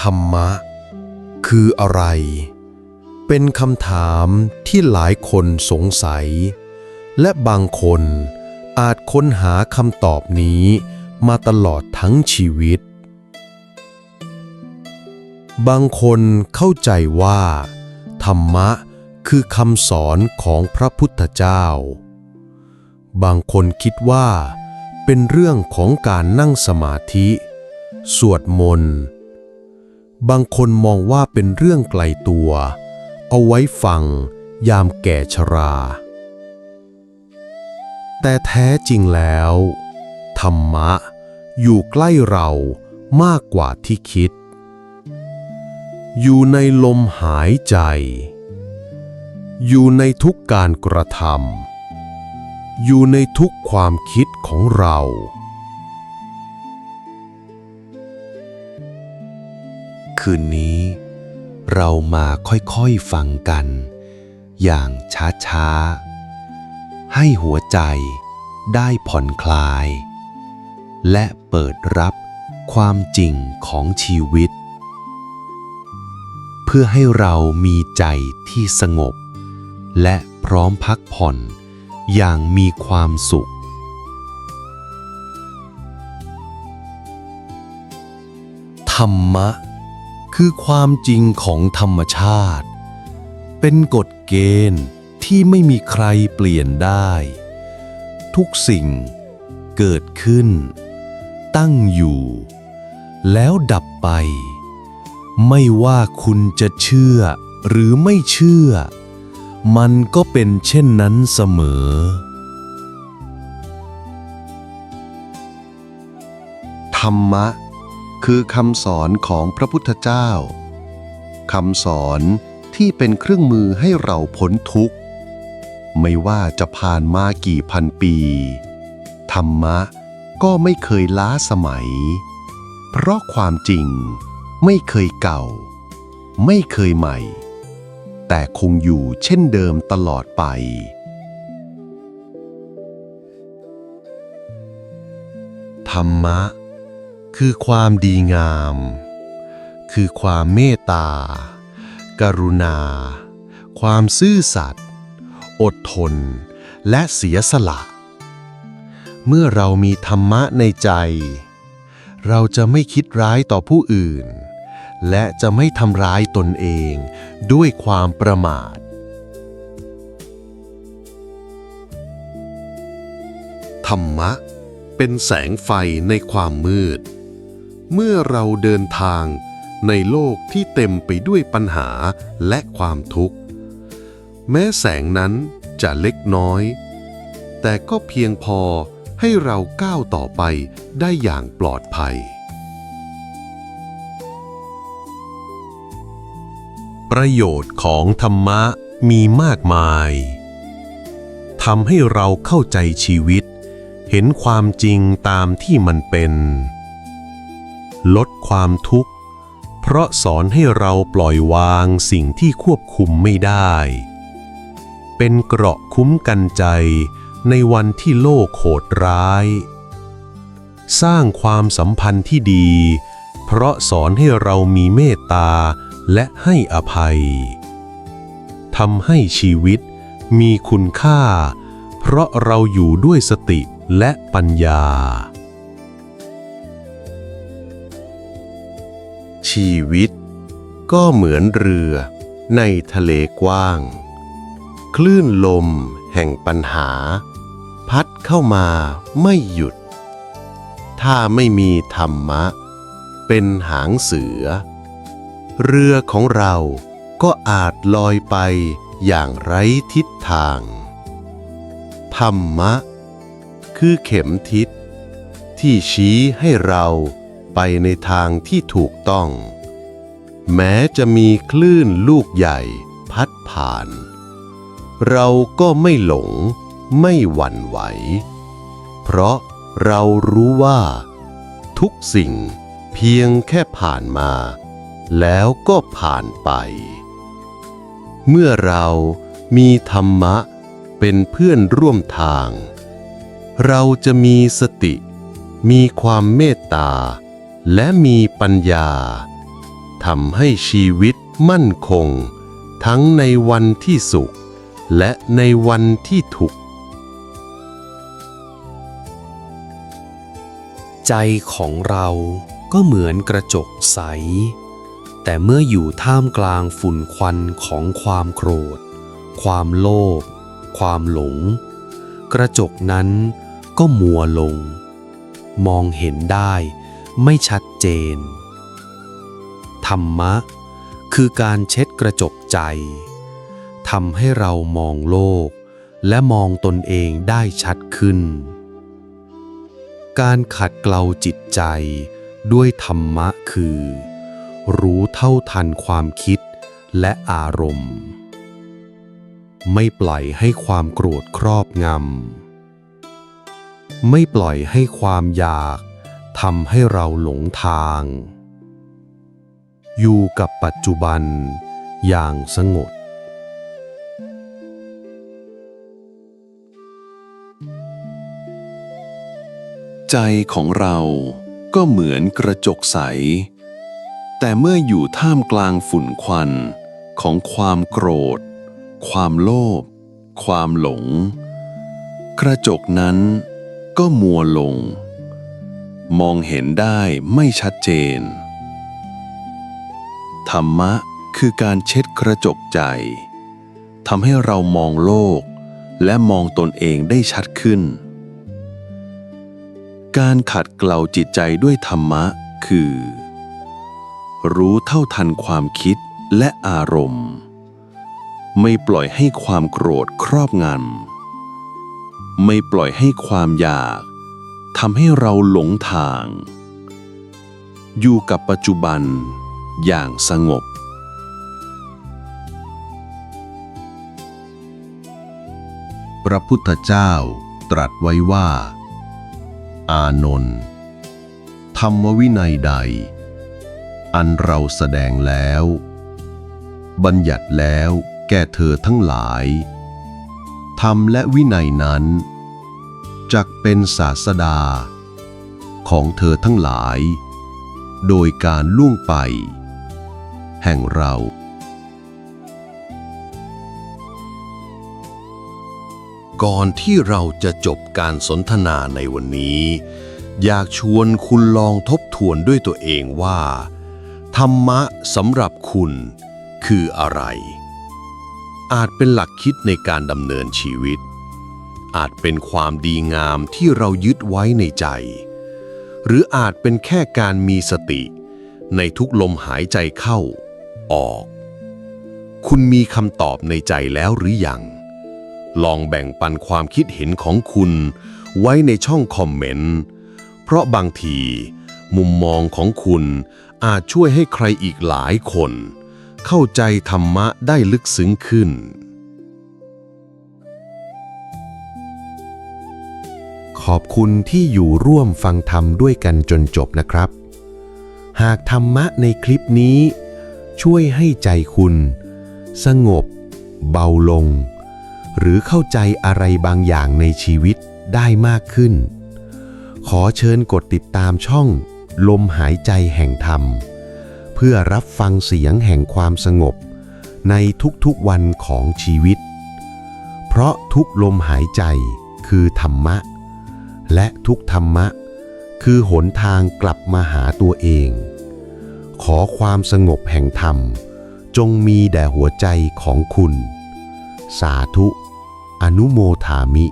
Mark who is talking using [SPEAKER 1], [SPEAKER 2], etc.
[SPEAKER 1] ธรรมะ คืออะไร เป็นคำถามที่หลายคนสงสัย และบางคนอาจค้นหาคำตอบนี้มาตลอดทั้งชีวิต บางคนเข้าใจว่า ธรรมะคือคำสอนของพระพุทธเจ้า บางคนคิดว่า เป็นเรื่องของการนั่งสมาธิ สวดมนต์ บางคนมองว่าเป็นเรื่องไกลตัว เอาไว้ฟังยามแก่ชรา แต่แท้จริงแล้ว ธรรมะอยู่ใกล้เรามากกว่าที่คิด อยู่ในลมหายใจ อยู่ในทุกการกระทำ อยู่ในทุกความคิดของเรา
[SPEAKER 2] คืนนี้ เรามาค่อยๆฟังกัน อย่างช้าๆ ให้หัวใจได้ผ่อนคลาย และเปิดรับความจริงของชีวิต เพื่อให้เรามีใจที่สงบ และพร้อมพักผ่อน อย่างมีความสุข
[SPEAKER 1] ธรรมะ คือความจริงของธรรมชาติ เป็นกฎเกณฑ์ที่ไม่มีใครเปลี่ยนได้ ทุกสิ่งเกิดขึ้น ตั้งอยู่ แล้วดับไป ไม่ว่าคุณจะเชื่อหรือไม่เชื่อ มันก็เป็นเช่นนั้นเสมอ
[SPEAKER 3] ธรรมะ คือคำสอนของพระพุทธเจ้าคำสอนที่เป็นเครื่องมือให้เราพ้นทุกข์ ไม่ว่าจะผ่านมากี่พันปี ธรรมะก็ไม่เคยล้าสมัย เพราะความจริงไม่เคยเก่า ไม่เคยใหม่ แต่คงอยู่เช่นเดิมตลอดไป
[SPEAKER 1] ธรรมะ คือความดีงาม คือความเมตตา กรุณา ความซื่อสัตย์ อดทน และเสียสละ เมื่อเรามีธรรมะในใจ เราจะไม่คิดร้ายต่อผู้อื่น และจะไม่ทำร้ายตนเองด้วยความประมาท ธรรมะเป็นแสงไฟในความมืด เมื่อเราเดินทางในโลกที่เต็มไปด้วยปัญหาและความทุกข์ แม้แสงนั้นจะเล็กน้อย แต่ก็เพียงพอให้เราก้าวต่อไปได้อย่างปลอดภัย ประโยชน์ของธรรมะมีมากมาย ทำให้เราเข้าใจชีวิต เห็นความจริงตามที่มันเป็น ลดความทุกข์ เพราะสอนให้เราปล่อยวางสิ่งที่ควบคุมไม่ได้ เป็นเกราะคุ้มกันใจในวันที่โลกโหดร้าย สร้างความสัมพันธ์ที่ดี เพราะสอนให้เรามีเมตตา และให้อภัยทำให้ชีวิตมีคุณค่า เพราะเราอยู่ด้วยสติและปัญญา ชีวิตก็เหมือนเรือในทะเลกว้าง คลื่นลมแห่งปัญหา พัดเข้ามาไม่หยุด ถ้าไม่มีธรรมะ เป็นหางเสือ เรือของเราก็อาจลอยไปอย่างไร้ทิศทาง ธรรมะ คือเข็มทิศ ที่ชี้ให้เราไปในทางที่ถูกต้อง แม้จะมีคลื่นลูกใหญ่พัดผ่าน เราก็ไม่หลงไม่หวั่นไหว เพราะเรารู้ว่า ทุกสิ่งเพียงแค่ผ่านมา แล้วก็ผ่านไป เมื่อเรามีธรรมะเป็นเพื่อนร่วมทาง เราจะมีสติ
[SPEAKER 4] มีความเมตตา และมีปัญญาทำให้ชีวิตมั่นคง ทั้งในวันที่สุข และในวันที่ทุกข์
[SPEAKER 1] ใจของเราก็เหมือนกระจกใส แต่เมื่ออยู่ท่ามกลางฝุ่นควันของความโกรธ ความโลภ ความหลง กระจกนั้นก็มัวลง มองเห็นได้ไม่ชัดเจน ธรรมะ คือการเช็ดกระจกใจทำให้เรามองโลก และมองตนเองได้ชัดขึ้น การขัดเกลาจิตใจด้วยธรรมะคือ รู้เท่าทันความคิดและอารมณ์ ไม่ปล่อยให้ความโกรธครอบงำ ไม่ปล่อยให้ความอยากทำให้เราหลงทาง อยู่กับปัจจุบันอย่างสงบ
[SPEAKER 5] ใจของเราก็เหมือนกระจกใส แต่เมื่ออยู่ท่ามกลางฝุ่นควันของความโกรธ ความโลภ ความหลง กระจกนั้นก็มัวลง มองเห็นได้ไม่ชัดเจน ธรรมะคือการเช็ดกระจกใจทำให้เรามองโลกและมองตนเองได้ชัดขึ้น การขัดเกลาจิตใจด้วยธรรมะคือ รู้เท่าทันความคิดและอารมณ์ ไม่ปล่อยให้ความโกรธครอบงำไม่ปล่อยให้ความอยากทำให้เราหลงทาง อยู่กับปัจจุบันอย่างสงบ
[SPEAKER 6] พระพุทธเจ้าตรัสไว้ว่า อานนท์ธรรมวินัยใด อันเราแสดงแล้ว บัญญัติแล้วแก่เธอทั้งหลายธรรมและวินัยนั้นจักเป็นศาสดา ของเธอทั้งหลาย โดยการล่วงไป แห่งเรา
[SPEAKER 4] ก่อนที่เราจะจบการสนทนาในวันนี้ อยากชวนคุณลองทบทวนด้วยตัวเองว่า ธรรมะสำหรับคุณคืออะไร อาจเป็นหลักคิดในการดำเนินชีวิต อาจเป็นความดีงามที่เรายึดไว้ในใจ หรืออาจเป็นแค่การมีสติ ในทุกลมหายใจเข้า ออก คุณมีคำตอบในใจแล้วหรือยัง ลองแบ่งปันความคิดเห็นของคุณ ไว้ในช่องคอมเมนต์ เพราะบางที มุมมองของคุณ อาจช่วยให้ใครอีกหลายคน เข้าใจธรรมะได้ลึกซึ้งขึ้น
[SPEAKER 1] ขอบคุณที่อยู่ร่วมฟังธรรมด้วยกันจนจบนะครับ หากธรรมะในคลิปนี้ ช่วยให้ใจคุณ สงบ เบาลง หรือเข้าใจอะไรบางอย่างในชีวิตได้มากขึ้น ขอเชิญกดติดตามช่อง ลมหายใจแห่งธรรม เพื่อรับฟังเสียงแห่งความสงบ ในทุกๆวันของชีวิต เพราะทุกลมหายใจคือธรรมะ และทุกธรรมะ คือหนทางกลับมาหาตัวเอง ขอความสงบแห่งธรรม จงมีแด่หัวใจของคุณ สาธุ อนุโมทามิ